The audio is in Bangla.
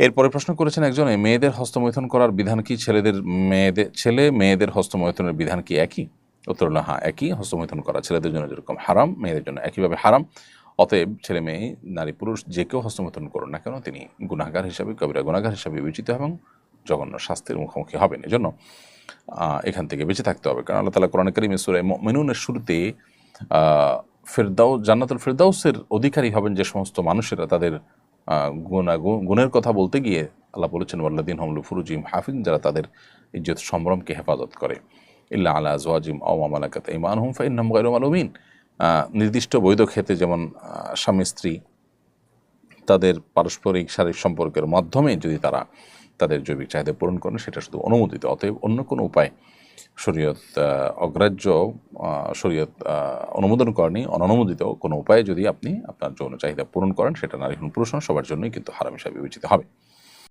এরপরে প্রশ্ন করেছেন একজন মেয়েদের হস্তমৈথন করার বিধান কি? ছেলেদের মেয়েদের, ছেলে মেয়েদের হস্তমৈথুনের বিধান কি একই? উত্তর হলো হ্যাঁ একই হস্তমৈথন করা, ছেলেদের জন্য যেরকম হারাম, মেয়েদের জন্য একইভাবে হারাম। অতএব ছেলে, মেয়ে, নারী, পুরুষ যে কেউ হস্তমৈথুন করুন না কেন, তিনি গুণাগার হিসাবে, কবিরা গুণাগার হিসাবে বিবেচিত এবং জঘন্য শাস্তির মুখোমুখি হবেন। এজন্য এখান থেকে বেঁচে থাকতে হবে। কারণ আল্লাহ তালা কোরআন করিমে সুরে মেনুনের শুরুতে ফেরদাউ জান্নাতুল ফেরদাউসের অধিকারী হবেন যে সমস্ত মানুষেরা তাদের আহ, গুণা গু- গুণের কথা বলতে গিয়ে আল্লাহ বলেছেন ওয়াল্লাদিন হমলু ফুরুজিম হাফিজ যারা তাদের ইজ্জত সম্ভ্রমকে হেফাজত করে। ইল্লা আলা জওয়াজিম আও মামালাকাত ইমান হুম ফাইন আলমিন নির্দিষ্ট বৈধ ক্ষেত্রে যেমন স্বামী স্ত্রী তাদের পারস্পরিক শারীরিক সম্পর্কের মাধ্যমে যদি তারা তাদের জৈবিক চাহিদা পূরণ করেন সেটা শুধু অনুমোদিত। অতএব অন্য কোনো উপায় শরীয়ত অগ্রাহ্য শরীয়ত অনুমোদন করেনি, অননুমোদিত কোনো উপায়ে যদি আপনি আপনার যৌন চাহিদা পূরণ করেন, সেটা নারী পুরুষ সবার জন্যই কিন্তু হারাম হিসাবে বিবেচিত হবে।